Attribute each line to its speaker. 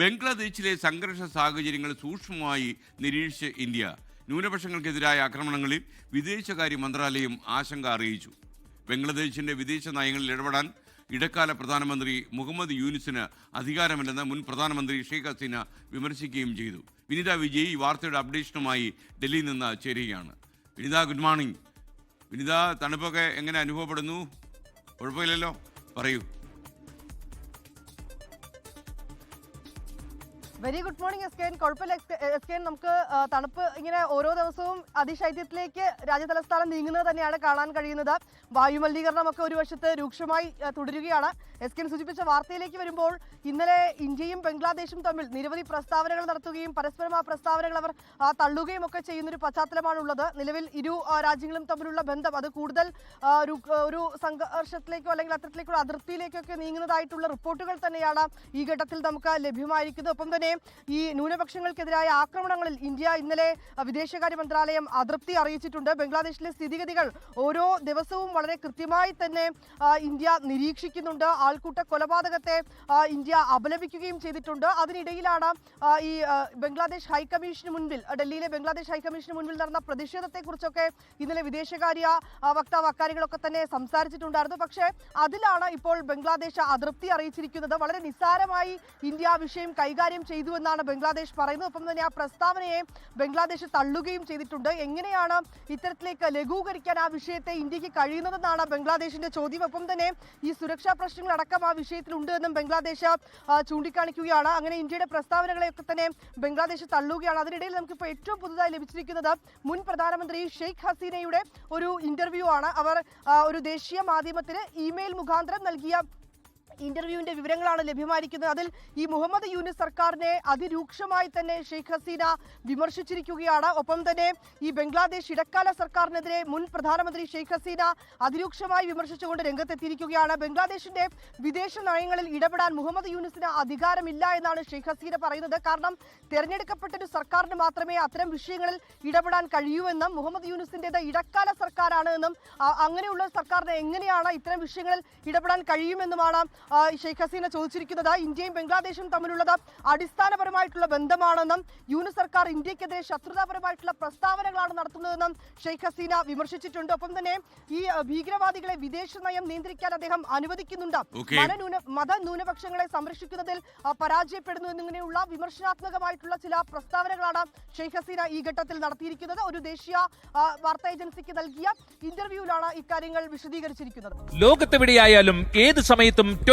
Speaker 1: ബംഗ്ലാദേശിലെ സംഘർഷ സാഹചര്യങ്ങൾ സൂക്ഷ്മമായി നിരീക്ഷിച്ച ഇന്ത്യ ന്യൂനപക്ഷങ്ങൾക്കെതിരായ ആക്രമണങ്ങളിൽ വിദേശകാര്യ മന്ത്രാലയം ആശങ്ക അറിയിച്ചു. ബംഗ്ലാദേശിന്റെ വിദേശ നയങ്ങളിൽ ഇടപെടാൻ ഇടക്കാല പ്രധാനമന്ത്രി മുഹമ്മദ് യൂനിസിന് അധികാരമില്ലെന്ന് മുൻ പ്രധാനമന്ത്രി ഷെയ്ഖ് ഹസീന വിമർശിക്കുകയും ചെയ്തു. വിനിത വിജയ് ഈ വാർത്തയുടെ അപ്ഡേഷനുമായി ഡൽഹിയിൽ നിന്ന് ചേരുകയാണ്. Vinitha good morning. വിനിത തണുപ്പൊക്കെ എങ്ങനെ അനുഭവപ്പെടുന്നു? കുഴപ്പമില്ലല്ലോ? പറയൂ.
Speaker 2: Very good morning S K N കുഴപ്പമില്ല എസ് കെ എൻ നമുക്ക് തണുപ്പ് ഇങ്ങനെ ഓരോ ദിവസവും അതിശൈത്യത്തിലേക്ക് രാജ്യതലസ്ഥാനം നീങ്ങുന്നത് തന്നെയാണ് കാണാൻ കഴിയുന്നത്. വായുമലിനീകരണം ഒക്കെ ഒരു വശത്ത് രൂക്ഷമായി തുടരുകയാണ്. എസ് കെ എൻ സൂചിപ്പിച്ച വാർത്തയിലേക്ക് വരുമ്പോൾ ഇന്നലെ ഇന്ത്യയും ബംഗ്ലാദേശും തമ്മിൽ നിരവധി പ്രസ്താവനകൾ നടത്തുകയും പരസ്പരം ആ പ്രസ്താവനകൾ അവർ തള്ളുകയും ഒക്കെ ചെയ്യുന്നൊരു പശ്ചാത്തലമാണുള്ളത്. നിലവിൽ ഇരു രാജ്യങ്ങളും തമ്മിലുള്ള ബന്ധം അത് കൂടുതൽ ഒരു ഒരു സംഘർഷത്തിലേക്കോ അല്ലെങ്കിൽ അത്തരത്തിലേക്കോ അതിർത്തിയിലേക്കൊക്കെ നീങ്ങുന്നതായിട്ടുള്ള റിപ്പോർട്ടുകൾ തന്നെയാണ് ഈ ഘട്ടത്തിൽ നമുക്ക് ലഭ്യമായിരിക്കുന്നത്. ഒപ്പം തന്നെ ഈ ന്യൂനപക്ഷങ്ങൾക്കെതിരായ ആക്രമണങ്ങളിൽ ഇന്ത്യ ഇന്നലെ വിദേശകാര്യ മന്ത്രാലയം അതൃപ്തി അറിയിച്ചിട്ടുണ്ട്. ബംഗ്ലാദേശിലെ സ്ഥിതിഗതികൾ ഓരോ ദിവസവും വളരെ കൃത്യമായി തന്നെ ഇന്ത്യ നിരീക്ഷിക്കുന്നുണ്ട്. ആൾക്കൂട്ട കൊലപാതകത്തെ ഇന്ത്യ അപലപിക്കുകയും ചെയ്തിട്ടുണ്ട്. അതിനിടയിലാണ് ഈ ബംഗ്ലാദേശ് ഹൈക്കമ്മീഷന് മുൻപിൽ ഡൽഹിയിലെ ബംഗ്ലാദേശ് ഹൈക്കമ്മീഷന് മുൻപിൽ നടന്ന പ്രതിഷേധത്തെക്കുറിച്ചൊക്കെ ഇന്നലെ വിദേശകാര്യ വക്താവ് അക്കാര്യങ്ങളൊക്കെ തന്നെ സംസാരിച്ചിട്ടുണ്ടായിരുന്നു. പക്ഷേ അതിലാണ് ഇപ്പോൾ ബംഗ്ലാദേശ് അതൃപ്തി അറിയിച്ചിരിക്കുന്നത്. വളരെ നിസ്സാരമായി ഇന്ത്യ വിഷയം കൈകാര്യം ചെയ്തു. എന്നാണ് ബംഗ്ലാദേശ് പറയുന്നത്. ഒപ്പം തന്നെ ആ പ്രസ്താവനയെ ബംഗ്ലാദേശ് തള്ളുകയും ചെയ്തിട്ടുണ്ട്. എങ്ങനെയാണ് ഇത്തരത്തിലേക്ക് ലഘൂകരിക്കാൻ ആ വിഷയത്തെ ഇന്ത്യയ്ക്ക് കഴിയുന്നതെന്നാണ് ബംഗ്ലാദേശിന്റെ ചോദ്യം. ഒപ്പം തന്നെ ഈ സുരക്ഷാ പ്രശ്നങ്ങളടക്കം ആ വിഷയത്തിലുണ്ട് എന്നും ബംഗ്ലാദേശ് ചൂണ്ടിക്കാണിക്കുകയാണ്. അങ്ങനെ ഇന്ത്യയുടെ പ്രസ്താവനകളെയൊക്കെ തന്നെ ബംഗ്ലാദേശ് തള്ളുകയാണ്. അതിനിടയിൽ നമുക്കിപ്പോൾ ഏറ്റവും പുതുതായി ലഭിച്ചിരിക്കുന്നത് മുൻ പ്രധാനമന്ത്രി ഷെയ്ഖ് ഹസീനയുടെ ഒരു ഇന്റർവ്യൂ ആണ്. അവർ ഒരു ദേശീയ മാധ്യമത്തിന് ഇമെയിൽ മുഖാന്തരം നൽകിയ ഇന്റർവ്യൂവിന്റെ വിവരങ്ങളാണ് ലഭ്യമായിരിക്കുന്നത്. അതിൽ ഈ മുഹമ്മദ് യൂനിസ് സർക്കാരിനെ അതിരൂക്ഷമായി തന്നെ ഷെയ്ഖ് ഹസീന വിമർശിച്ചിരിക്കുകയാണ്. ഒപ്പം തന്നെ ഈ ബംഗ്ലാദേശ് ഇടക്കാല സർക്കാരിനെതിരെ മുൻ പ്രധാനമന്ത്രി ഷെയ്ഖ് ഹസീന അതിരൂക്ഷമായി വിമർശിച്ചുകൊണ്ട് രംഗത്തെത്തിയിരിക്കുകയാണ്. ബംഗ്ലാദേശിന്റെ വിദേശ നയങ്ങളിൽ ഇടപെടാൻ മുഹമ്മദ് യൂനിസിന് അധികാരമില്ല എന്നാണ് ഷെയ്ഖ് ഹസീന പറയുന്നത്. കാരണം തെരഞ്ഞെടുക്കപ്പെട്ട ഒരു സർക്കാരിന് മാത്രമേ അത്തരം വിഷയങ്ങളിൽ ഇടപെടാൻ കഴിയൂ എന്നും മുഹമ്മദ് യൂനിസിന്റേത് ഇടക്കാല സർക്കാരാണ് എന്നും അങ്ങനെയുള്ള സർക്കാരിന് എങ്ങനെയാണ് ഇത്തരം വിഷയങ്ങളിൽ ഇടപെടാൻ കഴിയുമെന്നുമാണ് ഷെയ്ഖ് ഹസീന ചോദിച്ചിരിക്കുന്നത് ഇന്ത്യയും ബംഗ്ലാദേശും തമ്മിലുള്ളത് അടിസ്ഥാനപരമായിട്ടുള്ള ബന്ധമാണെന്നും യൂണിസ് സർക്കാർ ഇന്ത്യക്കെതിരെ ശത്രുതാപരമായിട്ടുള്ള പ്രസ്താവനകളാണ് നടത്തുന്നതെന്നും ഷെയ്ഖ് ഹസീന വിമർശിച്ചിട്ടുണ്ട്. ഒപ്പം തന്നെ ഈ ഭീകരവാദികളെ വിദേശ നയം നിയന്ത്രിക്കാൻ അദ്ദേഹം അനുവദിക്കുന്നുണ്ട്. മത ന്യൂനപക്ഷങ്ങളെ സംരക്ഷിക്കുന്നതിൽ പരാജയപ്പെടുന്നു എന്നിങ്ങനെയുള്ള വിമർശനാത്മകമായിട്ടുള്ള ചില പ്രസ്താവനകളാണ് ഷെയ്ഖ് ഹസീന ഈ ഘട്ടത്തിൽ നടത്തിയിരിക്കുന്നത്. ഒരു ദേശീയ വാർത്താ ഏജൻസിക്ക് നൽകിയ ഇന്റർവ്യൂവിലാണ് ഇക്കാര്യങ്ങൾ വിശദീകരിച്ചിരിക്കുന്നത്.
Speaker 3: ലോകത്തെവിടെയായാലും ഏത് സമയത്തും